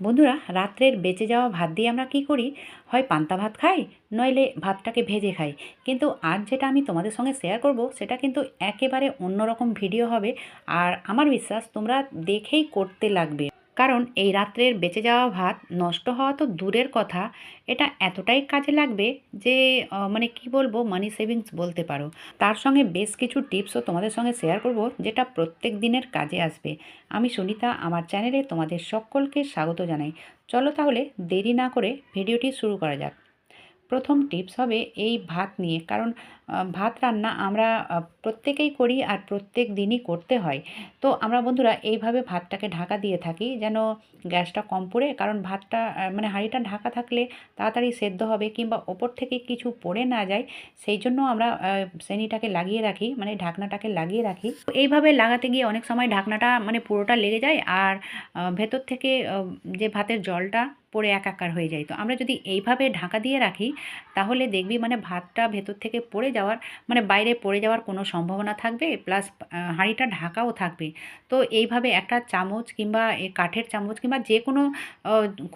বন্ধুরা, রাত্রের বেঁচে যাওয়া ভাত দিয়ে আমরা কি করি? হয় পান্তা ভাত খাই, নইলে ভাতটাকে ভেজে খাই। কিন্তু আজ যেটা আমি তোমাদের সঙ্গে শেয়ার করব, সেটা কিন্তু একেবারে অন্যরকম ভিডিও হবে। আর আমার বিশ্বাস, তোমরা দেখেই করতে লাগবে। কারণ এই রাত্রের বেঁচে যাওয়া ভাত নষ্ট হওয়া তো দূরের কথা। এটা এতটাই কাজে লাগবে যে মানে কি বলব মানি সেভিংস বলতে পারো। তার সঙ্গে বেশ কিছু টিপসও তোমাদের সঙ্গে শেয়ার করব, যেটা প্রত্যেক দিনের কাজে আসবে। আমি সুনিতা, আমার চ্যানেলে তোমাদের সকলকে স্বাগত জানাই। চলো তাহলে দেরি না করে ভিডিওটি শুরু করা যাক। প্রথম টিপস হবে এই ভাত নিয়ে। কারণ ভাত রান্না আমরা প্রত্যেকেই করি আর প্রত্যেক দিনই করতে হয়। তো আমরা বন্ধুরা এইভাবে ভাতটাকে ঢাকা দিয়ে থাকি যেন গ্যাসটা কম পড়ে। কারণ ভাতটা মানে হাঁড়িটা ঢাকা থাকলে তাড়াতাড়ি সেদ্ধ হবে কিংবা ওপর থেকে কিছু পড়ে না যায়, সেই জন্য আমরা শ্রেণীটাকে লাগিয়ে রাখি মানে ঢাকনাটাকে লাগিয়ে রাখি। এইভাবে লাগাতে গিয়ে অনেক সময় ঢাকনাটা মানে পুরোটা লেগে যায়। আর ভেতর থেকে যে ভাতের জলটা পড়ে একাকার হয়ে যায় তো আমরা যদি এইভাবে ঢাকা দিয়ে রাখি, তাহলে দেখবি মানে ভাতটা ভেতর থেকে পড়ে যাওয়ার মানে বাইরে পড়ে যাওয়ার কোনো সম্ভাবনা থাকবে, প্লাস হাঁড়িটা ঢাকাও থাকবে। তো এইভাবে একটা চামচ কিংবা কাঠের চামচ কিংবা যে কোনো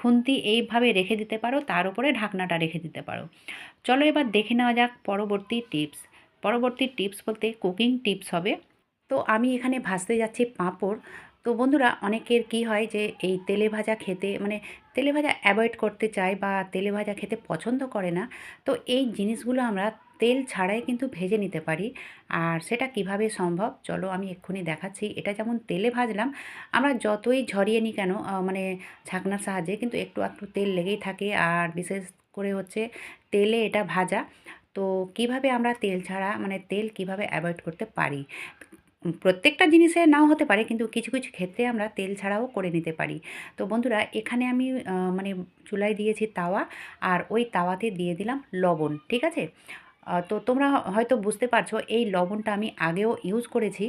খুন্তি এইভাবে রেখে দিতে পারো, তার উপরে ঢাকনাটা রেখে দিতে পারো। চলো এবার দেখে নেওয়া যাক পরবর্তী টিপস। পরবর্তী টিপস বলতে কুকিং টিপস হবে। তো আমি এখানে ভাজতে যাচ্ছি পাঁপড়। তো বন্ধুরা অনেকের কি হয় যে, এই তেলে ভাজা খেতে মানে তেলে ভাজা অ্যাভয়েড করতে চায় বা তেলে ভাজা খেতে পছন্দ করে না, তো এই জিনিসগুলো আমরা তেল ছাড়াই কিন্তু ভেজে নিতে পারি। আর সেটা কীভাবে সম্ভব? চলো আমি এক্ষুনি দেখাচ্ছি। এটা যেমন তেলে ভাজলাম, আমরা যতই ঝরিয়ে নিই কেন মানে ছাকনার সাহায্যে কিন্তু একটু একটু তেল লেগেই থাকে। আর বিশেষ করে হচ্ছে তেলে এটা ভাজা, তো কীভাবে আমরা তেল ছাড়া মানে তেল কীভাবে অ্যাভয়েড করতে পারি? প্রত্যেকটা জিনিসে নাও হতে পারে, কিন্তু কিছু কিছু ক্ষেত্রে আমরা তেল ছাড়াও করে নিতে পারি। তো বন্ধুরা, এখানে আমি মানে চুলায় দিয়েছি তাওয়া, আর ওই তাওয়াতে দিয়ে দিলাম লবণ, ঠিক আছে? তো তোমরা হয়তো বুঝতে পারছ, এই লবণটা আমি আগেও ইউজ করেছি।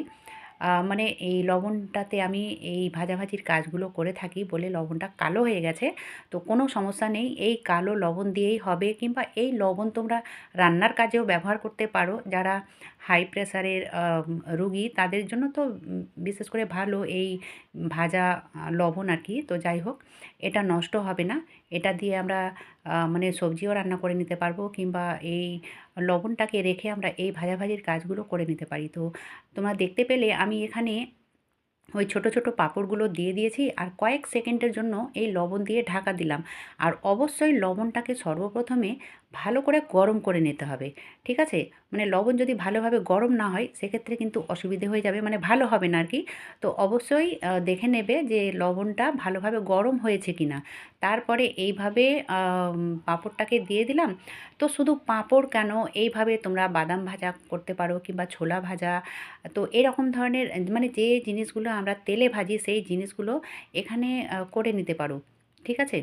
মানে এই লবণটাতে আমি এই ভাজাভাজির কাজগুলো করে থাকি বলে লবণটা কালো হয়ে গেছে। তো কোনো সমস্যা নেই, এই কালো লবণ দিয়েই হবে কিংবা এই লবণ তোমরা রান্নার কাজেও ব্যবহার করতে পারো। যারা হাই প্রেশারের রুগী তাদের জন্য তো বিশেষ করে ভালো এই ভাজা লবণ আর কি। তো যাই হোক, এটা নষ্ট হবে না। এটা দিয়ে আমরা মানে সবজিও রান্না করে নিতে পারব কিংবা এই লবণটাকে রেখে আমরা এই ভাজাভাজির কাজগুলো করে নিতে পারি। তো তোমরা দেখতে পেলে আমি এখানে ওই ছোট ছোট পাঁপড়গুলো দিয়ে দিয়েছি আর কয়েক সেকেন্ডের জন্য এই লবণ দিয়ে ঢাকা দিলাম। আর অবশ্যই লবণটাকে সর্বপ্রথমে ভালো করে গরম করে নিতে হবে, ঠিক আছে? মানে লবণ যদি ভালোভাবে গরম না হয়, সেক্ষেত্রে কিন্তু অসুবিধে হয়ে যাবে মানে ভালো হবে না আর কি তো অবশ্যই দেখে নেবে যে লবণটা ভালোভাবে গরম হয়েছে কি না তারপরে এইভাবে পাঁপড়টাকে দিয়ে দিলাম। তো শুধু পাঁপড় কেন? এইভাবে তোমরা বাদাম ভাজা করতে পারো কিংবা ছোলা ভাজা, তো এরকম ধরনের মানে যে জিনিসগুলো আমরা তেলে ভাজি, সেই জিনিসগুলো এখানে করে নিতে পারো, ঠিক আছে?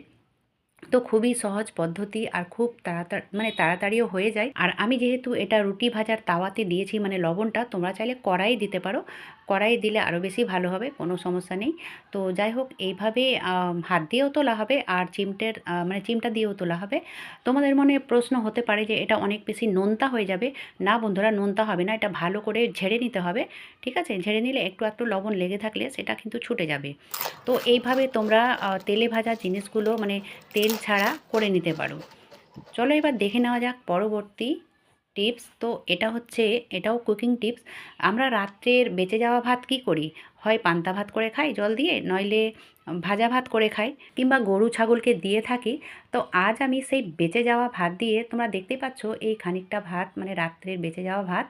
তো খুবই সহজ পদ্ধতি আর খুব তাড়াতাড়ি মানে তাড়াতাড়িও হয়ে যায়। আর আমি যেহেতু এটা রুটি ভাজার তাওয়াতে দিয়েছি মানে লবণটা, তোমরা চাইলে কড়াই দিতে পারো। কড়াই দিলে আরও বেশি ভালো হবে, কোনো সমস্যা নেই। তো যাই হোক, এইভাবে হাত দিয়েও তোলা হবে আর চিমটের মানে চিমটা দিয়েও তোলা হবে। তোমাদের মনে প্রশ্ন হতে পারে যে এটা অনেক বেশি নোনতা হয়ে যাবে। না বন্ধুরা, নোনতা হবে না, এটা ভালো করে ঝেড়ে নিতে হবে, ঠিক আছে? ঝেড়ে নিলে একটু একটু লবণ লেগে থাকলে সেটা কিন্তু ছুটে যাবে। তো এইভাবে তোমরা তেলে ভাজা জিনিসগুলো মানে তেল ছাড়া করে নিতে পারো। চলো এবার দেখে নেওয়া যাক পরবর্তী টিপস। তো এটা হচ্ছে, এটাও কুকিং টিপস আমরা রাত্রের বেঁচে যাওয়া ভাত কি করি? হয় পান্তা ভাত করে খাই, জল দিয়ে, নইলে ভাজা ভাত করে খাই কিংবা গরু ছাগলকে দিয়ে থাকি। তো আজ আমি সেই বেঁচে যাওয়া ভাত দিয়ে তোমরা দেখতে পাচ্ছ এই খানিকটা ভাত মানে রাত্রের বেঁচে যাওয়া ভাত।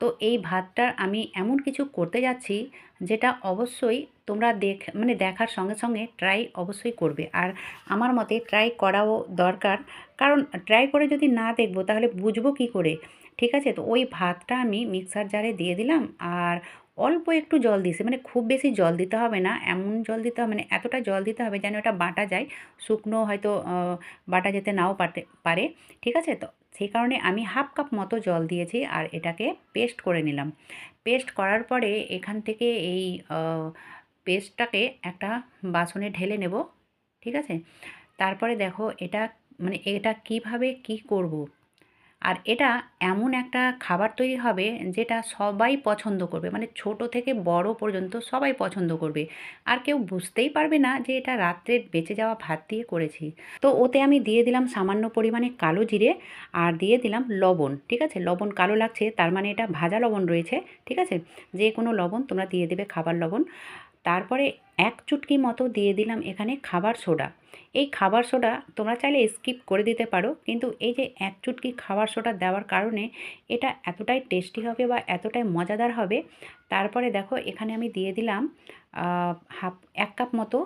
তো এই ভাতটার আমি এমন কিছু করতে যাচ্ছি যেটা অবশ্যই তোমরা দেখ মানে দেখার সঙ্গে সঙ্গে ট্রাই অবশ্যই করবে। আর আমার মতে ট্রাই করাও দরকার। কারণ ট্রাই করে যদি না দেখব তাহলে বুঝব কি করে? ঠিক আছে? তো ওই ভাতটা আমি মিক্সার জারে দিয়ে দিলাম। আর অল্প একটু জল দিয়েছি মানে খুব বেশি জল দিতে হবে না, এমন জল দিতে হবে মানে এতটা জল দিতে হবে যেন ওটা বাটা যায়, শুকনো হয়তো বাটা যেতে নাও পারে, ঠিক আছে তো? সেই কারণে আমি হাফ কাপ মতো জল দিয়েছি আর এটাকে পেস্ট করে নিলাম। পেস্ট করার পরে এখান থেকে এই পেস্টটাকে একটা বাসনে ঢেলে নেব, ঠিক আছে? তারপরে দেখো এটা মানে এটা কীভাবে কি করব? আর এটা এমন একটা খাবার তৈরি হবে যেটা সবাই পছন্দ করবে। মানে ছোট থেকে বড় পর্যন্ত সবাই পছন্দ করবে। আর কেউ বুঝতেই পারবে না যে এটা রাত্রের বেঁচে যাওয়া ভাত দিয়ে করেছি। তো ওতে আমি দিয়ে দিলাম সামান্য পরিমাণে কালো জিরে আর দিয়ে দিলাম লবণ, ঠিক আছে? লবণ কালো লাগছে, তার মানে এটা ভাজা লবণ রয়েছে, ঠিক আছে? যে কোনো লবণ, তোমরা দিয়ে দেবে খাবার লবণ। তারপরে এক চুটকি মতো দিয়ে দিলাম এখানে খাবার সোডা। এই খাবার সোডা তোমরা চাইলে স্কিপ করে দিতে পারো, কিন্তু এই যে এক চুটকি খাবার সোডা দেওয়ার কারণে এটা এতটাই টেস্টি হবে বা এতটাই মজাদার হবে, তারপরে দেখো এখানে আমি দিয়ে দিলাম হাফ, এক কাপ মতো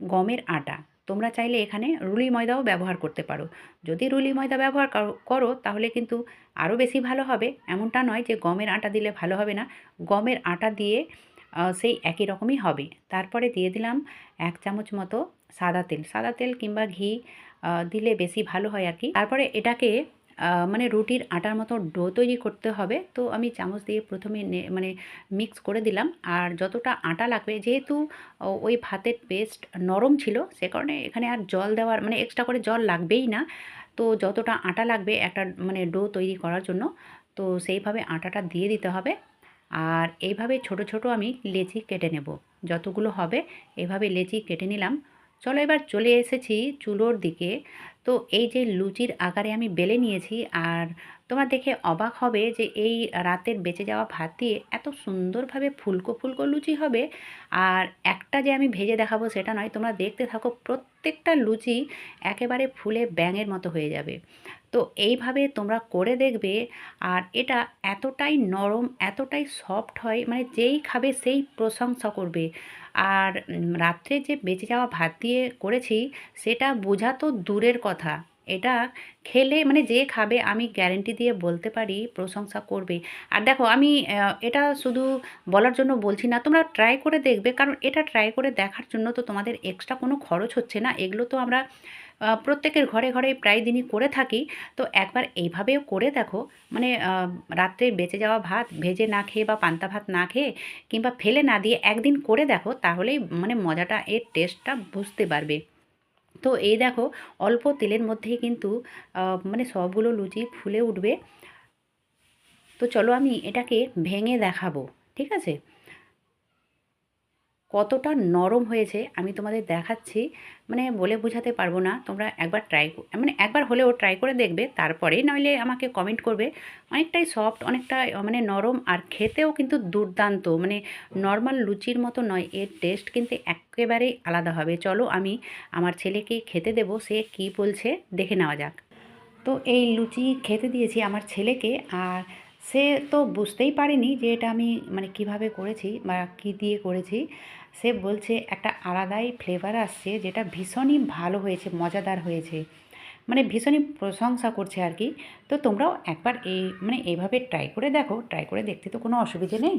গমের আটা। তোমরা চাইলে এখানে রুলি ময়দাও ব্যবহার করতে পারো। যদি রুলি ময়দা ব্যবহার করো তাহলে কিন্তু আরও বেশি ভালো হবে। এমনটা নয় যে গমের আটা দিলে ভালো হবে না। গমের আটা দিয়ে সেই একই রকমই হবে। তারপরে দিয়ে দিলাম এক চামচ মতো সাদা তেল। সাদা তেল কিংবা ঘি দিলে বেশি ভালো হয় আর কি। তারপরে এটাকে মানে রুটির আটার মতো ডো তৈরি করতে হবে। তো আমি চামচ দিয়ে প্রথমে মানে মিক্স করে দিলাম। আর যতটা আটা লাগবে, যেহেতু ওই ভাতের পেস্ট নরম ছিল, সে কারণে এখানে আর জল দেওয়ার মানে এক্সট্রা করে জল লাগবেই না। তো যতটা আটা লাগবে একটা মানে ডো তৈরি করার জন্য, তো সেইভাবে আটাটা দিয়ে দিতে হবে। আর এইভাবে ছোট ছোট আমি লেচি কেটে নেব। যতগুলো হবে, এভাবে লেচি কেটে নিলাম। চলো এবার চলে এসেছি চুলোর দিকে। তো এই যে লুচির আকারে আমি বেলে নিয়েছি, আর তোমার দেখে অবাক হবে যে এই রাতের বেঁচে যাওয়া ভাত দিয়ে এত সুন্দরভাবে ফুলকো ফুলকো লুচি হবে। আর একটা যে আমি ভেজে দেখাবো সেটা নয়, তোমরা দেখতে থাকো প্রত্যেকটা লুচি একেবারে ফুলে ব্যাঙের মতো হয়ে যাবে। তো এইভাবে তোমরা করে দেখবে। আর এটা এতটাই নরম, এতটাই সফট হয় মানে যেই খাবে সেই প্রশংসা করবে। আর রাত্রে যে বেঁচে যাওয়া ভাত দিয়ে করেছি, সেটা বোঝা তো দূরের কথা। এটা খেলে মানে যে খাবে আমি গ্যারেন্টি দিয়ে বলতে পারি, প্রশংসা করবে। আর দেখো, আমি এটা শুধু বলার জন্য বলছি না, তোমরা ট্রাই করে দেখবে। কারণ এটা ট্রাই করে দেখার জন্য তো তোমাদের এক্সট্রা কোনো খরচ হচ্ছে না। এগুলো তো আমরা প্রত্যেকের ঘরে ঘরে প্রায় দিনই করে থাকি। তো একবার এইভাবেও করে দেখো মানে রাত্রে বেঁচে যাওয়া ভাত, ভেজে না খেয়ে বা পান্তা ভাত না খেয়ে কিংবা ফেলে না দিয়ে একদিন করে দেখো, তাহলেই মানে মজাটা, এর টেস্টটা বুঝতে পারবে। তো এই দেখো, অল্প তেলের মধ্যেই কিন্তু মানে সবগুলো লুচি ফুলে উঠবে। তো চলো আমি এটাকে ভেঙে দেখাবো, ঠিক আছে? কতটা নরম হয়েছে আমি তোমাদের দেখাচ্ছি। মানে বলে বোঝাতে পারব না, তোমরা একবার ট্রাই মানে একবার হলেও ট্রাই করে দেখবে তারপরে নইলে আমাকে কমেন্ট করবে। অনেকটাই সফট অনেকটা মানে নরম আর খেতেও কিন্তু দুর্দান্ত মানে নর্মাল লুচির মতো নয়, এর টেস্ট কিন্তু একেবারেই আলাদা হবে। চলো আমি আমার ছেলেকে খেতে দেব, সে কি বলছে দেখে নেওয়া যাক। তো এই লুচি খেতে দিয়েছি আমার ছেলেকে, আর সে তো বুঝতেই পারেনি যে এটা আমি মানে কীভাবে করেছি বা কী দিয়ে করেছি। সে বলছে, একটা আলাদাই ফ্লেভার আসছে যেটা ভীষণই ভালো হয়েছে, মজাদার হয়েছে। মানে ভীষণই প্রশংসা করছে আর কি। তো তোমরাও একবার এই মানে এইভাবে ট্রাই করে দেখো। ট্রাই করে দেখতে তো কোনো অসুবিধে নেই।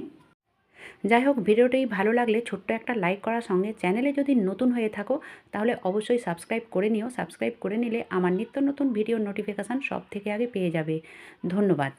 যাই হোক, ভিডিওটি ভালো লাগলে ছোট্ট একটা লাইক করার সঙ্গে চ্যানেলে যদি নতুন হয়ে থাকো, তাহলে অবশ্যই সাবস্ক্রাইব করে নিও। সাবস্ক্রাইব করে নিলে আমার নিত্য নতুন ভিডিও নোটিফিকেশান সব থেকে আগে পেয়ে যাবে। ধন্যবাদ।